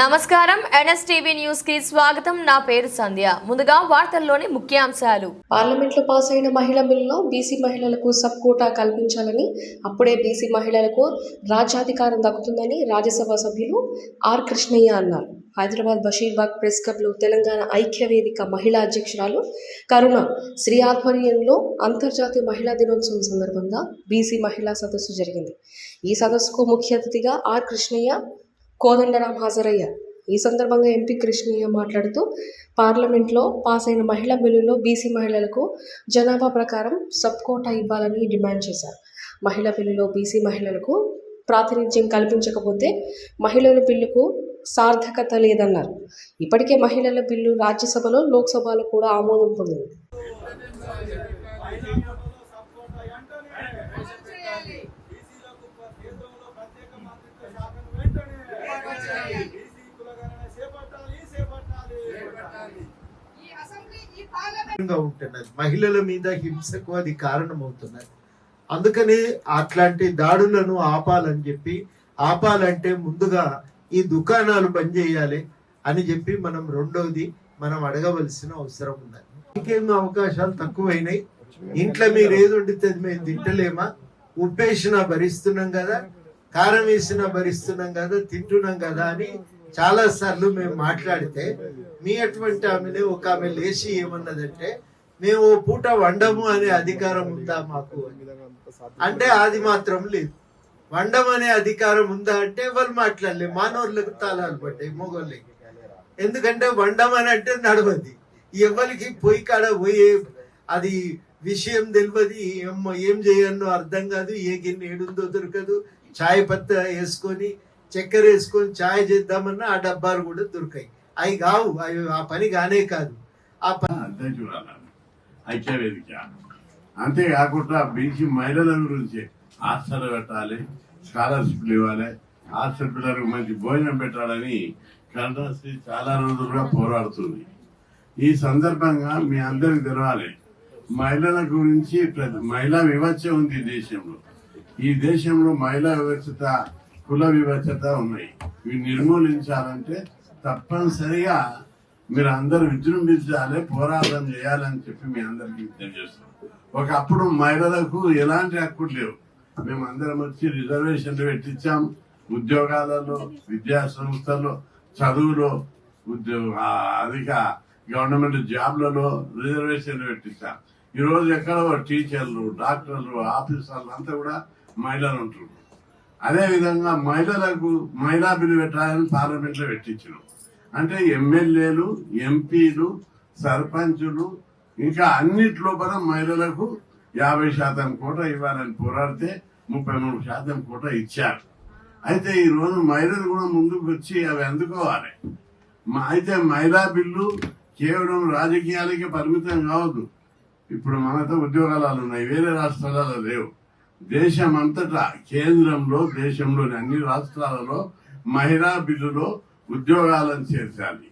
నమస్కారం. ఎన్ఎస్టీవీ న్యూస్కి స్వాగతం. నా పేరు సంధ్య. ముందుగా వార్తల్లోని ముఖ్యాంశాలు. పార్లమెంట్లో పాస్ అయిన మహిళా బిల్లులో బీసీ మహిళలకు సబ్ కోటా కల్పించాలని అప్పుడే బీసీ మహిళలకు రాజ్యాధికారం దక్కుతుందని రాజ్యసభ సభ్యులు ఆర్ కృష్ణయ్య అన్నారు. హైదరాబాద్ బషీర్బాగ్ ప్రెస్ క్లబ్లో తెలంగాణ ఐక్య వేదిక మహిళా అధ్యక్షురాలు కరుణ శ్రీ ఆధ్వర్యంలో అంతర్జాతీయ మహిళా దినోత్సవం సందర్భంగా బీసీ మహిళా సదస్సు జరిగింది. ఈ సదస్సుకు ముఖ్య అతిథిగా ఆర్ కృష్ణయ్య కోదండరాం హాజరయ్యారు. ఈ సందర్భంగా ఎంపీ కృష్ణయ్య మాట్లాడుతూ పార్లమెంట్లో పాస్ అయిన మహిళా బిల్లులో బీసీ మహిళలకు జనాభా ప్రకారం సబ్ కోటా ఇవ్వాలని డిమాండ్ చేశారు. మహిళా బిల్లులో బీసీ మహిళలకు ప్రాతినిధ్యం కల్పించకపోతే మహిళల బిల్లుకు సార్థకత లేదన్నారు. ఇప్పటికే మహిళల బిల్లు రాజ్యసభలో లోక్సభలో కూడా ఆమోదం పొందింది. ఉంటున్నది. మహిళల మీద హింసకు అది కారణమవుతున్నది. అందుకని అట్లాంటి దాడులను ఆపాలని చెప్పి ఆపాలంటే ముందుగా ఈ దుకాణాలు బంద్ చేయాలి అని చెప్పి మనం రెండవది మనం అడగవలసిన అవసరం ఉన్నది. ఇంకేం అవకాశాలు తక్కువైనాయి. ఇంట్లో మీరు ఏది వండితే మేము తింటలేమా? ఉప్పేసినా భరిస్తున్నాం కదా కారం వేసినా భరిస్తున్నాం కదా తింటున్నాం కదా అని చాలా సార్లు మేము మాట్లాడితే మీ అటువంటి ఆమెనే ఒక ఆమె లేచి ఏమన్నదంటే మేము ఓ పూట వండము అనే అధికారం ఉందా మాకు? అంటే అది మాత్రం లేదు. వండం అనే అధికారం ఉందా అంటే వాళ్ళు మాట్లాడలేదు మానవులకు తాళాలు పడ్డాయి మొగోళ్ళకి. ఎందుకంటే వండం అని అంటే నడవది. ఎవరికి పోయి కాడ పోయే అది విషయం తెలియదు ఏం ఏం అర్థం కాదు. ఏ గిన్నె ఏడుందో దొరకదు. చాయ్ పత్త వేసుకొని చక్కెర వేసుకొని చాయ్ చేద్దామన్నా ఆ డబ్బాలు కూడా దొరికాయి. అవి కావు అవి ఆ పని కానే కాదు. ఆ పని చూడాలి ఐక్యవేదిక అంతేకాకుండా బీసీ మహిళల గురించి హాస్టల్ పెట్టాలి స్కాలర్షిప్లు ఇవ్వాలి హాస్టల్ పిల్లలకు మంచి భోజనం పెట్టాలని కరుణశ్రీ చాలా రోజులుగా పోరాడుతుంది. ఈ సందర్భంగా మీ అందరికి తెలవాలి మహిళల గురించి మహిళా వివక్ష ఉంది దేశంలో. ఈ దేశంలో మహిళా వివక్షత కుల వివక్షత ఉన్నాయి. ఇవి నిర్మూలించాలంటే తప్పనిసరిగా మీరు అందరు విజృంభించాలి పోరాటం చేయాలని చెప్పి మీ అందరికీ తెలియజేస్తాం ఒకప్పుడు మహిళలకు ఎలాంటి హక్కులు లేవు. మేము అందరం వచ్చి రిజర్వేషన్లు పెట్టించాం. ఉద్యోగాలలో విద్యా సంస్థల్లో చదువులో ఉద్యోగ అధిక గవర్నమెంట్ జాబ్లలో రిజర్వేషన్లు పెట్టించాం. ఈరోజు ఎక్కడో టీచర్లు డాక్టర్లు ఆఫీసర్లు అంతా కూడా మహిళలు ఉంటున్నారు. అదే విధంగా మహిళలకు మహిళా బిల్లు పెట్టాలని పార్లమెంట్లో పెట్టించడం అంటే ఎమ్మెల్యేలు ఎంపీలు సర్పంచులు ఇంకా అన్నిట్లో కూడా మహిళలకు యాభై శాతం కోట ఇవ్వాలని పోరాడితే ముప్పై మూడు శాతం కోట ఇచ్చారు. అయితే ఈ రోజు మహిళలు కూడా ముందుకు వచ్చి అవి అందుకోవాలి. మా- అయితే మహిళా బిల్లు కేవలం రాజకీయాలకే పరిమితం కావద్దు. ఇప్పుడు మనతో ఉద్యోగాలు ఉన్నాయి వేరే రాష్ట్రాలలో లేవు. దేశం అంతటా కేంద్రంలో దేశంలోని అన్ని రాష్ట్రాలలో మహిళా బిల్లులో ఉద్యోగాలను చేర్చాలి.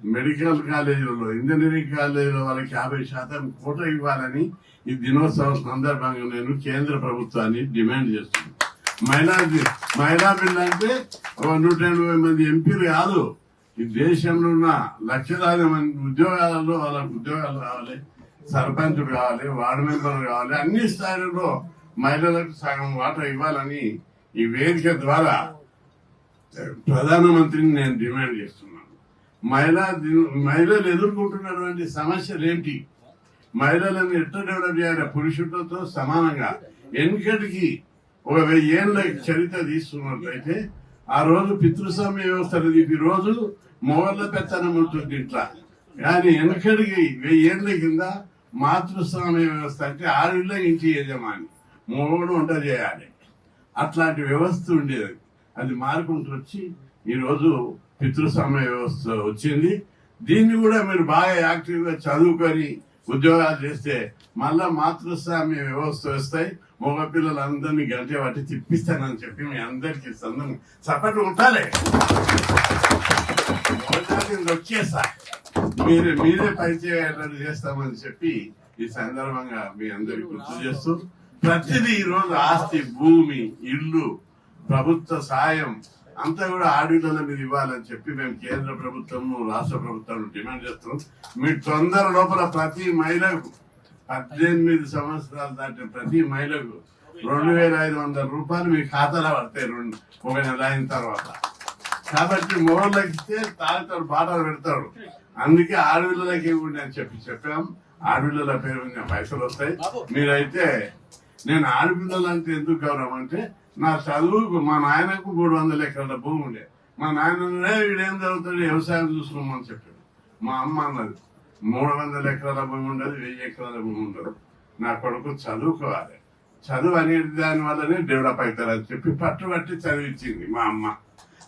మెడికల్ కాలేజీలలో ఇంజనీరింగ్ కాలేజీలో వాళ్ళకి యాభై శాతం కోట ఇవ్వాలని ఈ దినోత్సవం సందర్భంగా నేను కేంద్ర ప్రభుత్వాన్ని డిమాండ్ చేస్తున్నాను. మహిళా మహిళా బిల్లు అంటే ఒక నూట ఎనభై మంది ఎంపీలు కాదు. ఈ దేశంలో ఉన్న లక్షలాది మంది ఉద్యోగాలలో వాళ్ళకు ఉద్యోగాలు కావాలి సర్పంచ్ కావాలి వార్డు మెంబర్లు కావాలి అన్ని స్థాయిలలో మహిళలకు సగం వాటా ఇవ్వాలని ఈ వేదిక ద్వారా ప్రధానమంత్రిని నేను డిమాండ్ చేస్తున్నాను. మహిళా మహిళలు ఎదుర్కొంటున్నటువంటి సమస్యలు ఏంటి? మహిళలను ఎట్లా డెవలప్ చేయాలి? పురుషులతో సమానంగా వెనుకటికి ఒక వెయ్యి ఏళ్ళ చరిత్ర తీసుకున్నట్లయితే ఆ రోజు పితృస్వామ్య వ్యవస్థ అనేది ఈ రోజు మొగళ్ళ పెత్తనం ఉంటుంది ఇట్లా. కానీ వెనకడికి వెయ్యి ఏళ్ళ కింద మాతృస్వామ్య వ్యవస్థ అంటే ఆవిళ్ళ ఇంటి యజమాని. మొగడు వంట చేయాలి. అట్లాంటి వ్యవస్థ ఉండేది. అది మారుకుంటూ వచ్చి ఈరోజు పితృస్వామ్య వ్యవస్థ వచ్చింది. దీన్ని కూడా మీరు బాగా యాక్టివ్గా చదువుకొని ఉద్యోగాలు చేస్తే మళ్ళా మాతృస్వామ్య వ్యవస్థ వస్తాయి. మగ పిల్లలందరినీ గంటే వాటి తిప్పిస్తానని చెప్పి మీ అందరికి సందం చప్పట్లు ఉంటాలే వచ్చేసా మీరే మీరే పరిచయం చేస్తామని చెప్పి ఈ సందర్భంగా మీ అందరికి గుర్తు చేస్తూ ప్రతిదీ ఈ రోజు ఆస్తి భూమి ఇల్లు ప్రభుత్వ సాయం అంతా కూడా ఆడపిల్లల మీద ఇవ్వాలని చెప్పి మేము కేంద్ర ప్రభుత్వం రాష్ట్ర ప్రభుత్వం డిమాండ్ చేస్తున్నాం. మీరు తొందర లోపల ప్రతి మహిళకు పద్దెనిమిది సంవత్సరాలు దాటిన ప్రతి మహిళకు రెండు వేల ఐదు వందల రూపాయలు మీ ఖాతాలో పడతాయి రెండు ఒక నెల అయిన తర్వాత. కాబట్టి మొగళ్ళకి ఇస్తే తాగుతారు బాటలు పెడతారు. అందుకే ఆడపిల్లలకి ఇవ్వండి అని చెప్పి చెప్పాం. ఆడవిళ్ళ పేరు మీద పైసలు వస్తాయి. మీరైతే నేను ఆడపిల్లలు అంటే ఎందుకు గౌరవం అంటే నా చదువుకు మా నాయనకు మూడు వందల ఎకరాల భూమి ఉండే. మా నాయన వీడేం చదువుతాడు? వ్యవసాయం చూసుకోమని చెప్పాడు. మా అమ్మ అన్నది మూడు వందల ఎకరాల భూమి ఉండదు వెయ్యి ఎకరాల భూమి ఉండదు. నా కొడుకు చదువుకోవాలి. చదువు అనేది దాని వల్లనే డెవలప్ అవుతారని చెప్పి పట్టుబట్టి చదివించింది మా అమ్మ.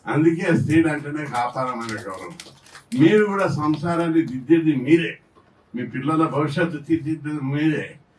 అందుకే స్త్రీలు అంటేనే కాపారమైన గౌరవం. మీరు కూడా సంసారాన్ని దిద్దేది మీరే. మీ పిల్లల భవిష్యత్తు తీర్చిద్దేది మీరే.